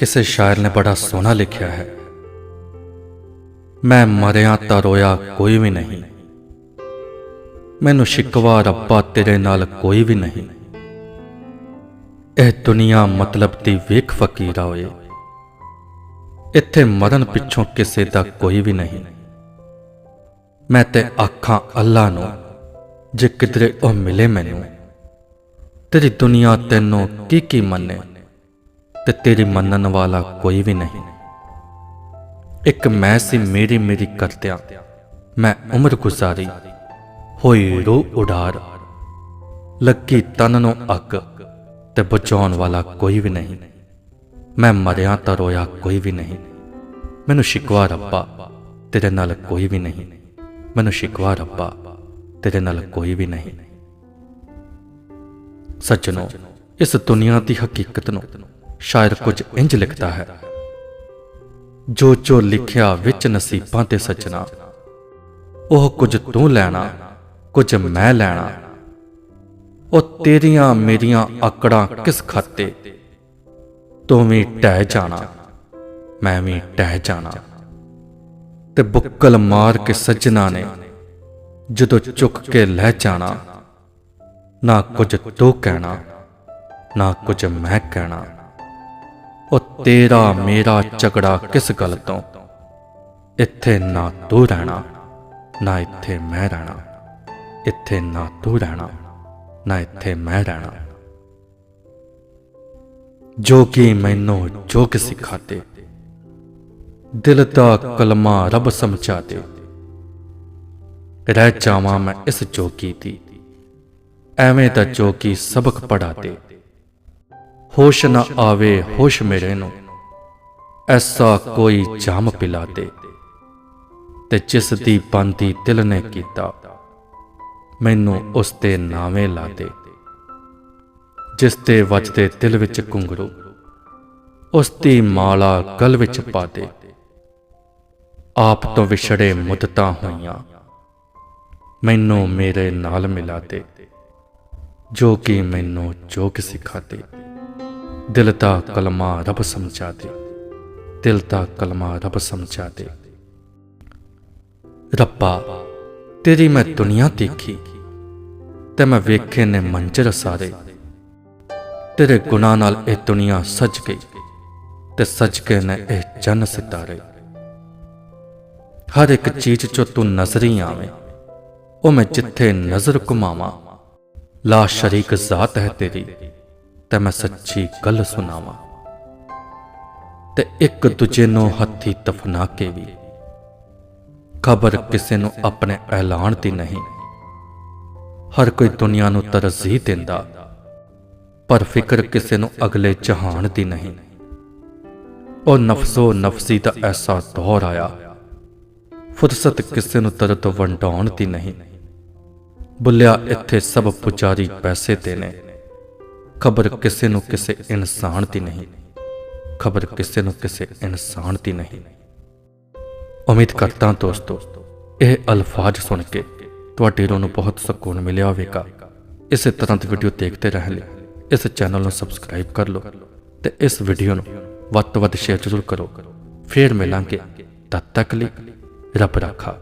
ਕਿਸੇ ਸ਼ਾਇਰ ਨੇ ਬੜਾ ਸੋਹਣਾ ਲਿਖਿਆ ਹੈ। ਮੈਂ ਮਰਿਆ ਤਾਂ ਰੋਇਆ ਕੋਈ ਵੀ ਨਹੀਂ। ਮੈਨੂੰ ਸ਼ਿਕਵਾ ਰੱਬਾ ਤੇਰੇ ਨਾਲ ਕੋਈ ਵੀ ਨਹੀਂ। ਇਹ ਦੁਨੀਆ ਮਤਲਬ ਦੀ ਵੇਖ ਫਕੀਰਾ ਓਏ। ਇੱਥੇ ਮਰਨ ਪਿੱਛੋਂ ਕਿਸੇ ਦਾ ਕੋਈ ਵੀ ਨਹੀਂ। ਮੈਂ ਤੇ ਆਖਾਂ ਅੱਲਾ ਨੂੰ, ਜੇ ਕਿਧਰੇ ਉਹ ਮਿਲੇ ਮੈਨੂੰ, ਤੇਰੀ ਦੁਨੀਆ ਤੈਨੂੰ ਕੀ ਕੀ ਮੰਨੇ? ਤੇ ਤੇਰੀ ਮੰਨਣ ਵਾਲਾ ਕੋਈ ਵੀ ਨਹੀਂ। ਇੱਕ ਮੈਂ ਸੀ ਮੇਰੀ ਮੇਰੀ ਕਰਦਿਆਂ ਮੈਂ ਉਮਰ ਗੁਜ਼ਾਰੀ, ਹੋਈ ਰੋ ਉਡਾਰ, ਲੱਗੀ ਤਨ ਨੂੰ ਅੱਗ ਤੇ ਬਚਾਉਣ ਵਾਲਾ ਕੋਈ ਵੀ ਨਹੀਂ। ਮੈਂ ਮਰਿਆ ਤਾਂ ਰੋਇਆ ਕੋਈ ਵੀ ਨਹੀਂ। ਮੈਨੂੰ ਸ਼ਿਕਵਾ ਰੱਬਾ, ਤੇਰੇ ਨਾਲ ਕੋਈ ਵੀ ਨਹੀਂ। ਮੈਨੂੰ ਸ਼ਿਕਵਾ ਰੱਬਾ, ਤੇਰੇ ਨਾਲ ਕੋਈ ਵੀ ਨਹੀਂ। ਸੱਜਣੋ, ਇਸ ਦੁਨੀਆ ਦੀ ਹਕੀਕਤ ਨੂੰ ਸ਼ਾਇਰ ਕੁਝ ਇੰਜ ਲਿਖਦਾ ਹੈ। ਜੋ ਜੋ ਲਿਖਿਆ ਵਿੱਚ ਨਸੀਬਾਂ ਤੇ ਸੱਜਣਾ, ਉਹ ਕੁਝ ਤੂੰ ਲੈਣਾ, ਕੁਝ ਮੈਂ ਲੈਣਾ। ਉਹ ਤੇਰੀਆਂ ਮੇਰੀਆਂ ਆਕੜਾਂ ਕਿਸ ਖਾਤੇ? ਤੂੰ ਵੀ ਟਹਿ ਜਾਣਾ, ਮੈਂ ਵੀ ਟਹਿ ਜਾਣਾ। ਤੇ ਬੁੱਕਲ ਮਾਰ ਕੇ ਸੱਜਣਾ ਨੇ, ਜਦੋਂ ਚੁੱਕ ਕੇ ਲੈ ਜਾਣਾ, ਨਾ ਕੁਝ ਤੂੰ ਕਹਿਣਾ, ਨਾ ਕੁਝ ਮੈਂ ਕਹਿਣਾ। ਤੇਰਾ ਮੇਰਾ ਝਗੜਾ ਕਿਸ ਗੱਲ ਤੋਂ? ਇੱਥੇ ਨਾ ਤੂੰ ਰਹਿਣਾ, ਨਾ ਇੱਥੇ ਮੈਂ ਰਹਿਣਾ। ਇੱਥੇ ਨਾ ਤੂੰ ਰਹਿਣਾ, ਨਾ ਇੱਥੇ ਮੈਂ ਰਹਿਣਾ। ਜੋ ਕਿ ਮੈਨੂੰ ਜੋਗ ਸਿਖਾਤੇ, ਦਿਲ ਦਾ ਕਲਮਾ ਰੱਬ ਸਮਝਾ ਦੇ ਰਹਿ ਜਾਵਾਂ ਮੈਂ ਇਸ ਜੋਗੀ ਦੀ, ਐਵੇਂ ਤਾਂ ਜੋਗੀ ਸਬਕ ਪੜਾ ਦੇ ਹੋਸ਼ ਨਾ ਆਵੇ, ਹੋਸ਼ ਮੇਰੇ ਨੂੰ। ਐਸਾ ਕੋਈ ਜਾਮ ਪਿਲਾ ਦੇ। ਤੇ ਜਿਸ ਦੀ ਬੰਦੀ ਦਿਲ ਨੇ ਕੀਤਾ, ਮੈਨੂੰ ਉਸ ਤੇ ਨਾਵੇਂ ਲਾ ਦੇ। ਜਿਸ ਤੇ ਵੱਜਦੇ ਦਿਲ ਵਿੱਚ ਘੁੰਗਰੂ, ਉਸ ਦੀ ਮਾਲਾ ਗਲ ਵਿੱਚ ਪਾ ਦੇ। ਆਪ ਤੋਂ ਵਿਛੜੇ ਮੁੱਦਤਾਂ ਹੋਈਆਂ, ਮੈਨੂੰ ਮੇਰੇ ਨਾਲ ਮਿਲਾ ਦੇ, ਜੋ ਕਿ ਮੈਨੂੰ ਜੋਗ ਸਿਖਾ ਦੇ। ਦਿਲ ਦਾ ਕਲਮਾ ਰੱਬ ਸਮਝਾ ਦੇ ਦਿਲ ਦਾ ਕਲਮਾ ਰੱਬ ਸਮਝਾ ਦੇ ਰੱਬਾ ਤੇਰੀ ਮੈਂ ਦੁਨੀਆ ਦੇਖੀ ਤੇ ਮੈਂ ਵੇਖੇ ਨੇ ਮੰਜ਼ਰ ਸਾਰੇ ਤੇਰੇ ਗੁਨਾਹ ਨਾਲ ਇਹ ਦੁਨੀਆ ਸਜ ਗਈ ਤੇ ਸਜ ਕੇ ਨੇ ਇਹ ਜਨ ਸਿਤਾਰੇ ਹਰ ਇੱਕ ਚੀਜ਼ ਚੋਂ ਤੂੰ ਨਜ਼ਰੀ ਆਵੇਂ ਉਹ ਮੈਂ ਜਿੱਥੇ ਨਜ਼ਰ ਘੁਮਾਵਾਂ ਲਾ ਸ਼ਰੀਕ ਜ਼ਾਤ ਹੈ ਤੇਰੀ ਤੇ ਮੈਂ ਸੱਚੀ ਗੱਲ ਸੁਣਾਵਾਂ। ਤੇ ਇੱਕ ਦੂਜੇ ਨੂੰ ਹੱਥੀ ਤਫਨਾ ਕੇ ਵੀ। ਖਬਰ ਕਿਸੇ ਨੂੰ ਆਪਣੇ ਐਲਾਨ ਦੀ ਨਹੀਂ। ਹਰ ਕੋਈ ਦੁਨੀਆ ਨੂੰ ਤਰਜੀਹ ਦਿੰਦਾ। ਪਰ ਫਿਕਰ ਕਿਸੇ ਨੂੰ ਅਗਲੇ ਜਹਾਨ ਦੀ ਨਹੀਂ। ਉਹ ਨਫਸੋ ਨਫਸੀ ਦਾ ਐਸਾ ਦੌਰ ਆਇਆ। ਫੁਰਸਤ ਕਿਸੇ ਨੂੰ ਤਰਤ ਵੰਡਾਉਣ ਦੀ ਨਹੀਂ। ਬੁੱਲਿਆ ਇੱਥੇ ਸਭ ਪੁਜਾਰੀ ਪੈਸੇ ਦੇ ਨੇ ਖਬਰ ਕਿਸੇ ਨੂੰ ਕਿਸੇ ਇਨਸਾਨ ਦੀ ਨਹੀਂ। ਖਬਰ ਕਿਸੇ ਨੂੰ ਕਿਸੇ ਇਨਸਾਨ ਦੀ ਨਹੀਂ। ਉਮੀਦ ਕਰਦਾ ਦੋਸਤੋ, ਇਹ ਅਲਫਾਜ਼ ਸੁਣ ਕੇ ਤੁਹਾਡੇ ਰੂਹ ਨੂੰ ਬਹੁਤ ਸਕੂਨ ਮਿਲਿਆ ਹੋਵੇਗਾ। ਇਸੇ ਤਰ੍ਹਾਂ ਦੀ ਵੀਡੀਓ ਦੇਖਦੇ ਰਹਿਣ ਲਈ ਇਸ ਚੈਨਲ ਨੂੰ ਸਬਸਕ੍ਰਾਈਬ ਕਰ ਲਓ ਤੇ ਇਸ ਵੀਡੀਓ ਨੂੰ ਵੱਧ ਤੋਂ ਵੱਧ ਸ਼ੇਅਰ ਜ਼ਰੂਰ ਕਰੋ। ਫੇਰ ਮਿਲਾਂਗੇ ਤਦ ਤੱਕ ਲਈ ਰੱਬ ਰਾਖਾ।